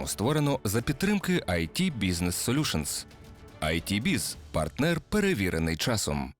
програму створено за підтримки IT Business Solutions. IT Biz – партнер перевірений часом.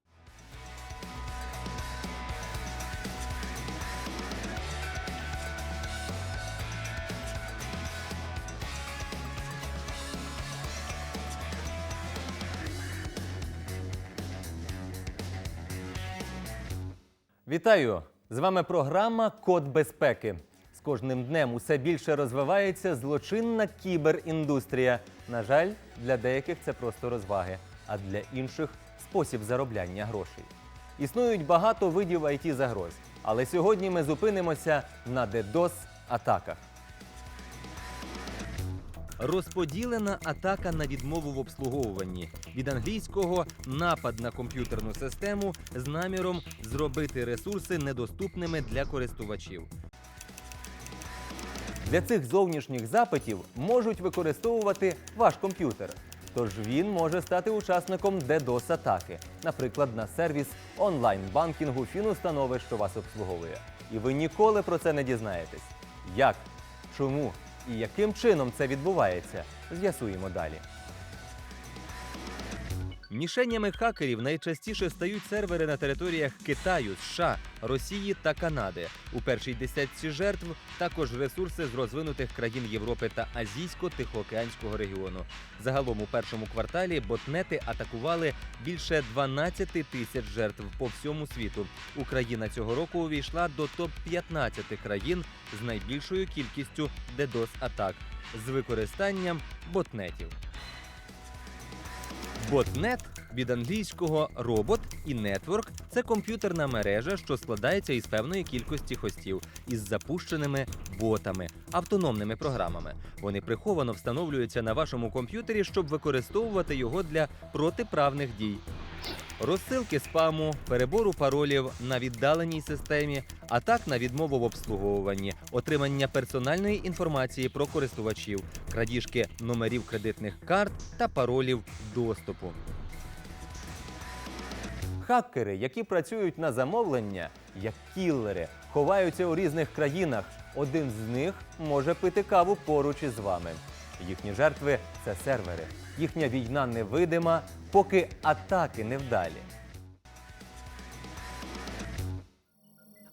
Вітаю! З вами програма Код безпеки. Кожним днем усе більше розвивається злочинна кіберіндустрія. На жаль, для деяких це просто розваги, а для інших спосіб заробляння грошей. Існують багато видів it загроз, але сьогодні ми зупинимося на DDoS атаках. Розподілена атака на відмову в обслуговуванні від англійського напад на комп'ютерну систему з наміром зробити ресурси недоступними для користувачів. Для цих зовнішніх запитів можуть використовувати ваш комп'ютер. Тож він може стати учасником DDoS атаки, наприклад, на сервіс онлайн-банкінгу фінустанови, що вас обслуговує. І ви ніколи про це не дізнаєтесь. Як, чому і яким чином це відбувається, з'ясуємо далі. Мішенями хакерів найчастіше стають сервери на територіях Китаю, США, Росії та Канади. У першій десятці жертв також ресурси з розвинутих країн Європи та Азійсько-Тихоокеанського регіону. Загалом у першому кварталі ботнети атакували більше 12 тисяч жертв по всьому світу. Україна цього року увійшла до топ 15 країн з найбільшою кількістю DDoS атак з використанням ботнетів. Ботнет від англійського робот і нетворк це комп'ютерна мережа, що складається із певної кількості хостів із запущеними ботами, автономними програмами. Вони приховано встановлюються на вашому комп'ютері, щоб використовувати його для протиправних дій. Розсилки спаму, перебору паролів на віддаленій системі, атак на відмову в обслуговуванні, отримання персональної інформації про користувачів, крадіжки номерів кредитних карт та паролів доступу. Хакери, які працюють на замовлення, як кіллери, ховаються у різних країнах. Один з них може пити каву поруч із вами. Їхні жертви це сервери. Їхня війна невидима, поки атаки невдалі.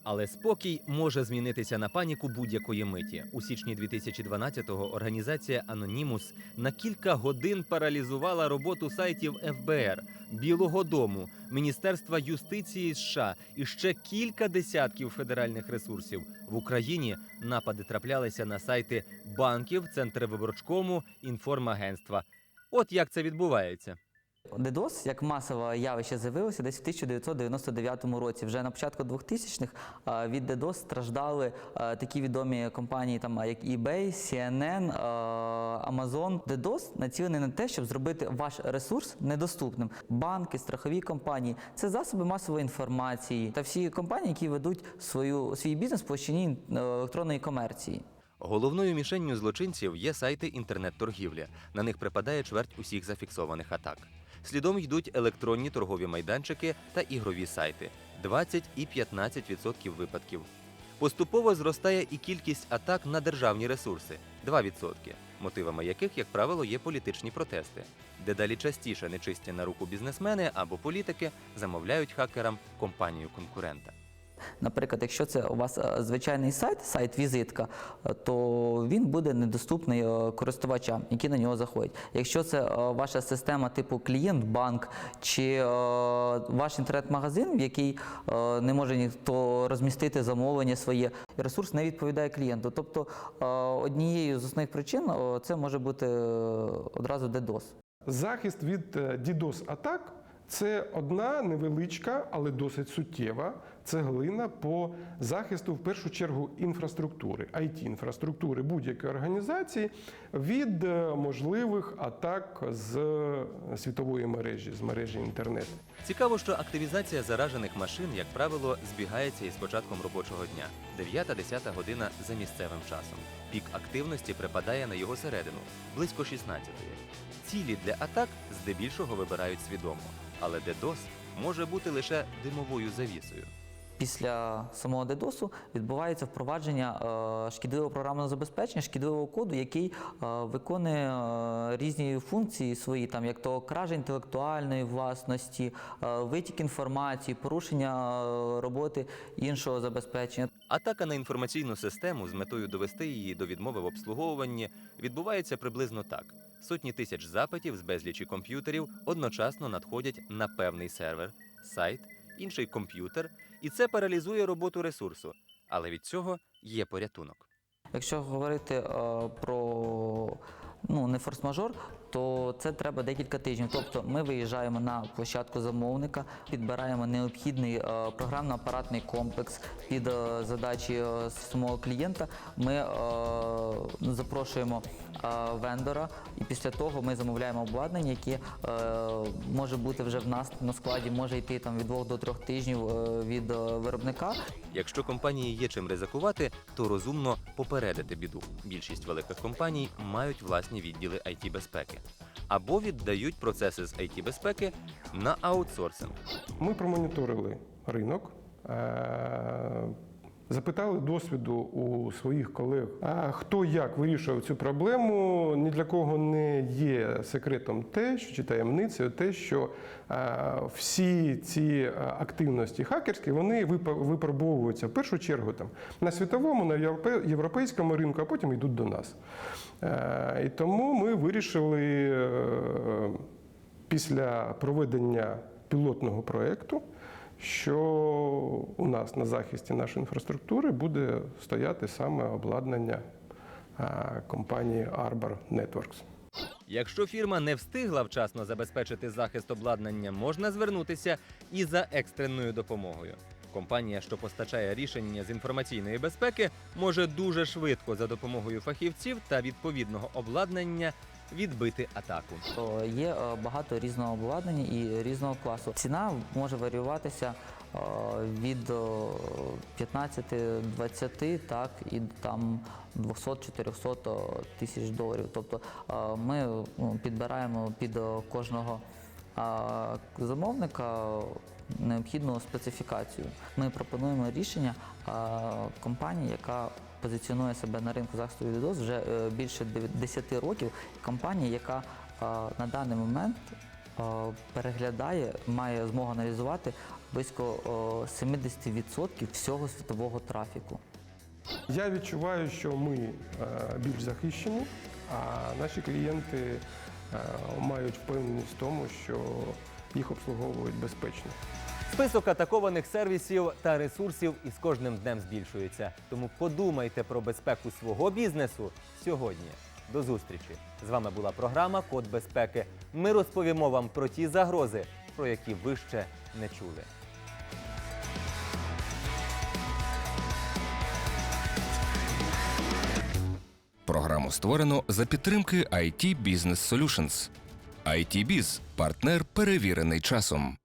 Але спокій може змінитися на паніку будь-якої миті. У січні 2012-го організація Anonymous на кілька годин паралізувала роботу сайтів ФБР, Білого Дому, Міністерства юстиції США і ще кілька десятків федеральних ресурсів. В Україні напади траплялися на сайти банків, центри виборчкому, інформагентства. От як це відбувається. DDoS як масове явище з'явилося десь в 1999 році. Вже на початку 2000-х е, від DDoS страждали такі відомі компанії, там як eBay, CNN, Amazon. DDoS націлений на те, щоб зробити ваш ресурс недоступним. Банки, страхові компанії це засоби масової інформації та всі компанії, які ведуть свою свій бізнес в площині е, електронної комерції. Головною мішенню злочинців є сайти інтернет-торгівлі. На них припадає чверть усіх зафіксованих атак. Слідом йдуть електронні торгові майданчики та ігрові сайти 20 і 15% випадків. Поступово зростає і кількість атак на державні ресурси 2%, мотивами яких, як правило, є політичні протести. Дедалі частіше нечисті на руку бізнесмени або політики замовляють хакерам компанію конкурента. Наприклад, якщо це у вас е, звичайний сайт, сайт-візитка, е, то він буде недоступний е, користувачам, які на нього заходять. Якщо це ваша система типу клієнт-банк чи ваш інтернет-магазин, в який не може ніхто розмістити замовлення своє, ресурс не відповідає клієнту. Тобто однією з основних причин це може бути одразу DDoS. Захист від DDoS атак це одна невеличка, але досить суттєва цеглина по захисту в першу чергу інфраструктури, it інфраструктури будь-якої організації від е, можливих атак з світової мережі, з мережі інтернет. Цікаво, що активізація заражених машин, як правило, збігається із початком робочого дня 9-10 година за місцевим часом. Пік активності припадає на його середину близько 16-ї. Цілі для атак здебільшого вибирають свідомо, але DDoS може бути лише димовою завісою. Після самого DDoS відбувається впровадження е, шкідливого програмного забезпечення, шкідливого коду, який е, виконує е, різні функції свої, там як то кража інтелектуальної власності, витік інформації, порушення роботи іншого забезпечення. Атака на інформаційну систему з метою довести її до відмови в обслуговуванні відбувається приблизно так: сотні тисяч запитів з безлічі комп'ютерів одночасно надходять на певний сервер, сайт, інший комп'ютер, і це паралізує роботу ресурсу. Але від цього є порятунок. Якщо говорити е, про ну, не форс-мажор, то це треба декілька тижнів. Тобто ми виїжджаємо на площадку замовника, підбираємо необхідний е, програмно-апаратний комплекс під е, задачі самого клієнта. Ми е, запрошуємо вендора, і після того ми замовляємо обладнання, яке е, може бути вже в нас на складі, може йти там від двох до трьох тижнів е, від е, виробника. Якщо компанії є чим ризикувати, то розумно попередити біду. Більшість великих компаній мають власні відділи it безпеки або віддають процеси з it безпеки на аутсорсинг. Ми промоніторили ринок, е, запитали досвіду у своїх колег, а хто як вирішував цю проблему. Ні для кого не є секретом те, що чи таємницею, те, що е, всі ці е, активності хакерські вони випробовуються в першу чергу там на світовому, на європейському ринку, а потім йдуть до нас. Е, І тому ми вирішили після проведення пілотного проєкту, що у нас на захисті нашої інфраструктури буде стояти саме обладнання компанії Arbor Networks. Якщо фірма не встигла вчасно забезпечити захист обладнання, можна звернутися і за екстреною допомогою. Компанія, що постачає рішення з інформаційної безпеки, може дуже швидко за допомогою фахівців та відповідного обладнання відбити атаку. Є е, багато різного обладнання і різного класу. Ціна може варіюватися е, від е, 15-20, так і там 200-400 тисяч доларів. Тобто е, ми ну, підбираємо під е, кожного е, замовника необхідну специфікацію. Ми пропонуємо рішення е, компанії, яка позиціонує себе на ринку захисту від DDoS вже е, більше 10 років. Компанія, яка е, на даний момент е, переглядає, має змогу аналізувати близько е, 70% всього світового трафіку. Я відчуваю, що ми більш захищені, а наші клієнти мають впевненість в тому, що їх обслуговують безпечно. Список атакованих сервісів та ресурсів із кожним днем збільшується. Тому подумайте про безпеку свого бізнесу сьогодні. До зустрічі! З вами була програма Код безпеки. Ми розповімо вам про ті загрози, про які ви ще не чули. Програму створено за підтримки IT Business Solutions. IT Biz – партнер перевірений часом.